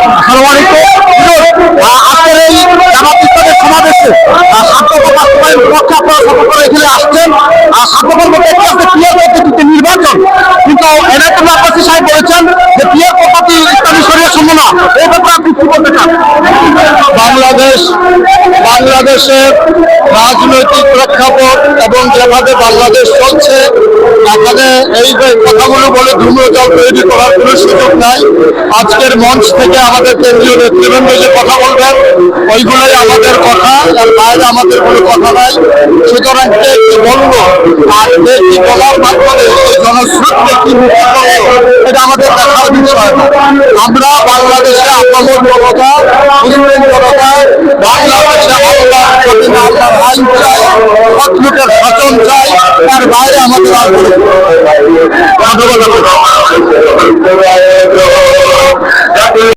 আসসালামু আলাইকুম। আজকের এই জামাত ইসলামের আসছেন। আর মধ্যে একটি আছে পিয়ার পদ্ধতিতে নির্বাচন। কিন্তু এনায়তুল্লাহ আব্বাসী সাহেব বলেছেন যে পিয়ার পদ্ধতি ইসলামী শরীয় সম্মান এই ব্যাপারে আপনি কি বলতে চান? বাংলাদেশ বাংলাদেশের রাজনৈতিক প্রেক্ষাপট এবং যেভাবে বাংলাদেশ চলছে এখানে এই কথাগুলো বলে ধূম্রজল তৈরি করার কোনো সুযোগ নাই। আজকের মঞ্চ থেকে আমাদের কেন্দ্রীয় নেতৃবৃন্দ যে কথা বলবেন, ওইগুলোই আমাদের কথা, আর বাইরে আমাদের কোনো কথা নাই। সুতরাং কে কি আর কে কি বলার মাধ্যমে জনশ্রুতকে কি এটা আমাদের দেখার বিষয় আমরা বাংলাদেশে আপামর জনতা মুসলিম শত্রুকের শাসন চাই তার বাইরে আমাদের আর।